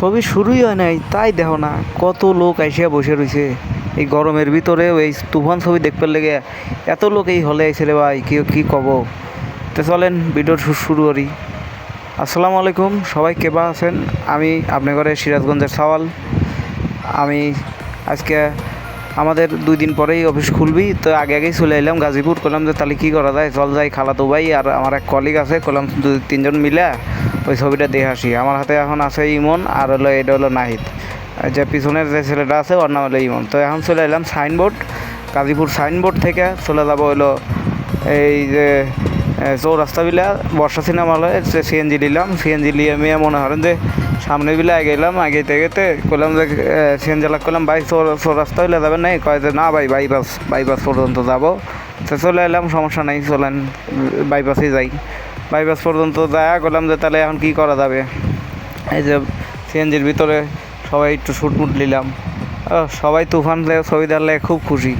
ছবি শুরুই হয় নাই, তাই দেখো না, কত লোক আইসিয়া বসে রয়েছে এই গরমের ভিতরেও এই তুফান ছবি দেখতে লেগে এত লোক এই হলে আইসে রে ভাই, কি কি কব? তো চলেন, ভিডিওর শু- শুরু করি। আসসালামু আলাইকুম, সবাই কেবা আছেন? আমি আপনার ঘরে সিরাজগঞ্জের সওয়াল। আমি আজকে আমাদের দুই দিন পরেই অফিস খুলবি, তো আগে আগেই চলে এলাম গাজীপুর করলাম যে তাহলে কী করা যায়? চল যাই, খালাতো ভাই আর আমার এক কলিগ আছে করলাম দুই তিনজন মিলে ওই ছবিটা দেখে আসি। আমার হাতে এখন আছে ইমন আর হলো এটা হলো নাহিদ। যে পিছনের যে ছেলেটা আছে, ওর নাম হলো ইমন। তো এখন চলে এলাম সাইনবোর্ড, গাজীপুর সাইনবোর্ড থেকে। চলে যাব হলো এই যে চৌরাস্তা বর্ষা সিনেমা হলে সিএনজি নিলাম। সিএনজি নিয়ে মেয়ে মনে করেন যে সামনে বিলে আগে গেলাম আগে গেতে করলাম যে সিএনজি লাগ করলাম ভাই চৌরাস্তা হইলে যাবেন নাই কয় যে, না, ভাই বাইপাস বাইপাস পর্যন্ত যাব। তো চলে এলাম, সমস্যা নাই, চলেন বাইপাসে যাই। বাইপাস পর্যন্ত যায় করলাম যে তাহলে এখন কী করা যাবে? এই যে সিএনজির ভিতরে সবাই একটু শুটমুট নিলাম। সবাই তুফান ছবি দেখলে খুব খুশি।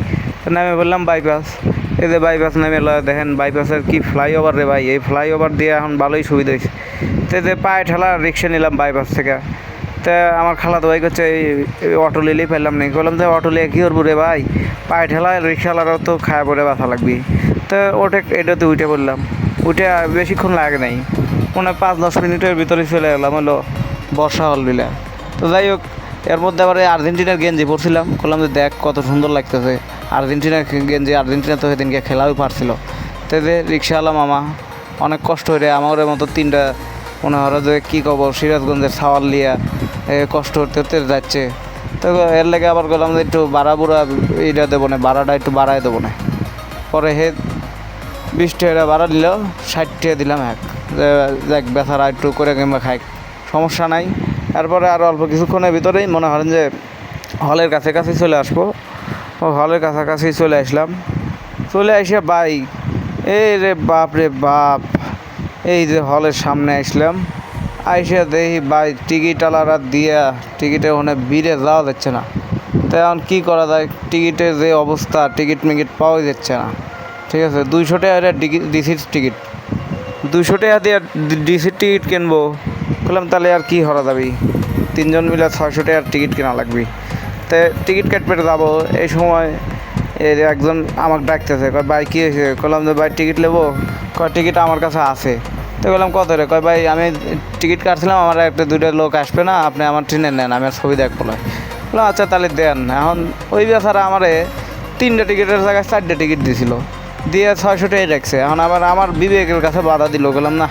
নামে বললাম বাইপাস এই যে বাইপাস নামে দেখেন বাইপাসের কি ফ্লাইওভার রে ভাই। এই ফ্লাইওভার দিয়ে এখন ভালোই সুবিধা হয়েছে তো যে পায়ে ঠেলা রিক্সা নিলাম বাইপাস থেকে। তা আমার খালাতো ভাই করছে এই অটো লিলেই ফেললাম না। বললাম যে অটো লিয়ে কী করব রে ভাই? পায়ে ঠেলা রিক্সাওয়ালারাও তো খায় পরে বাসা লাগবে। তো ওটা, এটাতে উঠে পড়লাম আর বেশিক্ষণ লাগে নাই। মনে হয় পাঁচ, দশ মিনিটের ভিতরে চলে গেলাম হলো বর্ষা হল বিলা তো যাই হোক, এর মধ্যে আবার আর্জেন্টিনার গেঞ্জি পরছিলাম, বললাম যে দেখ কত সুন্দর লাগতেছে। আর্জেন্টিনার গেঞ্জি, আর্জেন্টিনা তো সেদিনকে খেলাও পারছিল। তো যে রিক্সাওয়ালা মামা, অনেক কষ্ট হয়ে আমার মতো তিনটা, মনে হয় যে কী কব, সিরাজগঞ্জের সাওয়াল লিয়া কষ্ট হতে হতে যাচ্ছে। তো এর লেগে আবার বললাম যে একটু বাড়া বুড়া এইটা দেবো না বাড়াটা একটু বাড়ায় দেবো না। পরে হে বিশ টাকা ভাড়া দিল, ষাট টাকা দিলাম এক। দেখ, বেচারা একটু করে কিংবা খাই, সমস্যা নাই। তারপরে আর অল্প কিছুক্ষণের ভিতরেই মনে করেন যে হলের কাছে কাছে চলে আসব। ও হলের কাছাকাছি চলে আসলাম। চলে এসে বাই এই রে বাপ রে বাপ, এই যে হলের সামনে আসলাম। আইসে দেখি বাই টিকিট আলারা দিয়া টিকিটে ওখানে ভিড়ে যাওয়া যাচ্ছে না। তো এখন কী করা যায়? টিকিটের যে অবস্থা, টিকিট মিকিট পাওয়া যাচ্ছে না। ঠিক আছে, দুইশো টাকা ডিসির টিকিট। দুশো টাকা দিয়ে ডিসির টিকিট কিনবো। বললাম, তাহলে আর কি হরা যাবি? তিনজন মিলে ছয়শো টাকার টিকিট কেনা লাগবে। তো টিকিট কাটবে যাব। এই সময় এই একজন আমাকে ডাকতেছে, কয়, ভাই, কী হয়েছে? বললাম যে, ভাই, টিকিট নেব? কয়, টিকিট আমার কাছে আছে। তো বললাম, কত রে? কয়, ভাই, আমি টিকিট কাটছিলাম, আমার একটা দুইটা লোক আসবে না, আপনি আমার ট্রেনে নেন, আমি আর ছবি দেখব না। বললাম আচ্ছা তাহলে দেন। এখন ওই বেচারা আমারে তিনটে টিকিটের জায়গায় চারটে টিকিট দিছিল। দিয়ে ছয়শো টাকাই রাখছে। এখন আবার আমার বিবেকের কাছে বাধা দিল গেলাম না,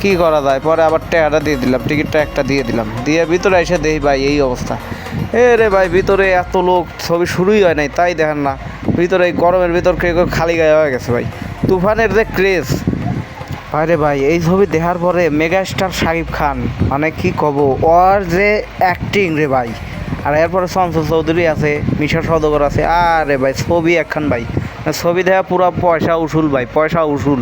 কি করা যায়? পরে আবার টাকাটা দিয়ে দিলাম, টিকিটটা একটা দিয়ে দিলাম। দিয়ে ভিতরে এসে দেখি ভাই, এই অবস্থা। এ রে ভাই, ভিতরে এত লোক, ছবি শুরুই হয় নাই, তাই দেখেন না। ভিতরে এই গরমের ভিতর কে খালি গায়ে হয়ে গেছে ভাই। তুফানের যে ক্রেজ। আরে ভাই, এই ছবি দেখার পরে মেগাস্টার শাকিব খান মানে কি কব, ওর যে অ্যাক্টিং রে ভাই। আর এরপরে সঞ্চল চৌধুরী আছে মিশা সদগর আছে। আরে ভাই, ছবি একখান ভাই। ছবি দেখা পুরো পয়সা উসুল ভাই, পয়সা উসুল।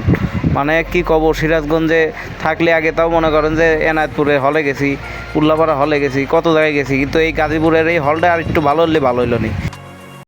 মানে কি কব, সিরাজগঞ্জে থাকলে আগে তাও মনে করেন যে এনায়তপুরে হলে গেছি, উল্লাপাড়া হলে গেছি, কত জায়গায় গেছি, কিন্তু এই গাজীপুরের এই হলটা আর একটু ভালো হলে ভালো হইল নি।